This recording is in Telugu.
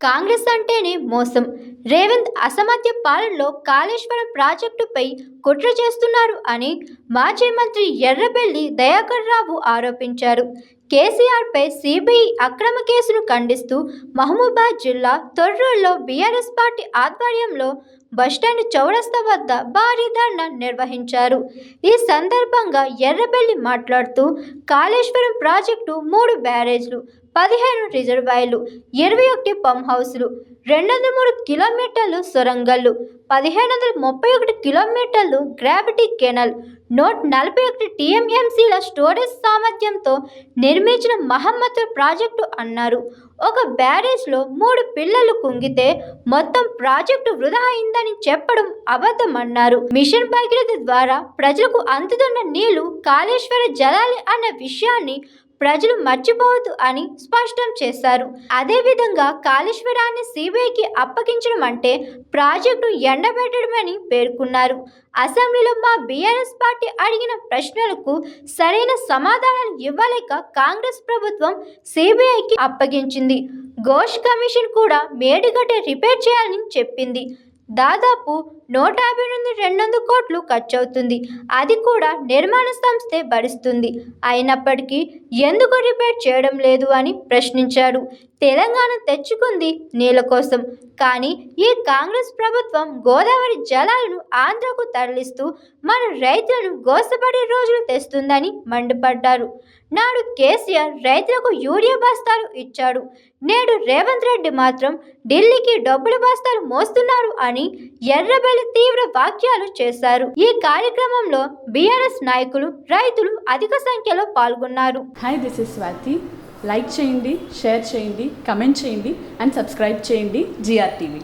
కాంగ్రెస్ అంటేనే మోసం. రేవంత్ అసమర్థ్య పాలనలో కాళేశ్వరం ప్రాజెక్టుపై కుట్ర చేస్తున్నారు అని మాజీ మంత్రి ఎర్రబెల్లి దయాకర్ రావు ఆరోపించారు. కేసీఆర్పై సిబిఐ అక్రమ కేసును ఖండిస్తూ మహబూబాద్ జిల్లా తొర్రూరులో బీఆర్ఎస్ పార్టీ ఆధ్వర్యంలో బస్టాండ్ చౌరస్తా వద్ద భారీ ధర్నా నిర్వహించారు. ఈ సందర్భంగా ఎర్రబెల్లి మాట్లాడుతూ కాళేశ్వరం ప్రాజెక్టు మూడు బ్యారేజ్లు పదిహేను రిజర్వాయర్లు ఇరవై ఒకటి పంప్ హౌస్లు రెండు వందల మూడు కిలోమీటర్లు సొరంగల్లు పదిహేను వందల ముప్పై ఒకటి కిలోమీటర్లు గ్రావిటీ కెనల్ నూట నలభై ఒకటి టీఎంఎంసీల స్టోరేజ్ సామర్థ్యంతో నిర్మించిన మహమ్మద్ ప్రాజెక్టు అన్నారు. ఒక బ్యారేజ్లో మూడు పిల్లలు కుంగితే మొత్తం ప్రాజెక్టు వృధా అయిందని చెప్పడం అబద్ధమన్నారు. మిషన్ భగీరథ ద్వారా ప్రజలకు అందుతున్న నీళ్ళు కాళేశ్వర జలాలి అన్న విషయాన్ని ప్రజలు మర్చిపోవద్దు అని స్పష్టం చేశారు. అదేవిధంగా కాళేశ్వరాన్ని సిబిఐకి అప్పగించడం అంటే ప్రాజెక్టు ఎండబెట్టడమని పేర్కొన్నారు. అసెంబ్లీలో మా బీఆర్ఎస్ పార్టీ అడిగిన ప్రశ్నలకు సరైన సమాధానాలు ఇవ్వలేక కాంగ్రెస్ ప్రభుత్వం సిబిఐకి అప్పగించింది. ఘోష్ కమిషన్ కూడా మేడిగడ్డ రిపేర్ చేయాలని చెప్పింది. దాదాపు నూట యాభై నుండి రెండు వందల కోట్లు ఖర్చు అవుతుంది అది కూడా నిర్మాణ సంస్థే భరిస్తుంది. అయినప్పటికీ ఎందుకు రిపేర్ చేయడం లేదు అని ప్రశ్నించారు. తెలంగాణ తెచ్చుకుంది నీళ్ళ కోసం. కానీ ఈ కాంగ్రెస్ ప్రభుత్వం గోదావరి జలాలను ఆంధ్రకు తరలిస్తూ మన రైతులను గోసపడే రోజులు తెస్తుందని మండిపడ్డారు. నాడు కేసీఆర్ రైతులకు యూరియా బస్తాలు ఇచ్చాడు. నేడు రేవంత్ రెడ్డి మాత్రం ఢిల్లీకి డబ్బుల బస్తాలు మోస్తున్నారు అని ఎర్రబెల్లి తీవ్ర వాక్యాలు చేశారు. ఈ కార్యక్రమంలో బీఆర్ఎస్ నాయకులు రైతులు అధిక సంఖ్యలో పాల్గొన్నారు. Hi this is Swathi like చేయండి షేర్ చేయండి కమెంట్ చేయండి అండ్ సబ్స్క్రైబ్ చేయండి జిఆర్ టీవీ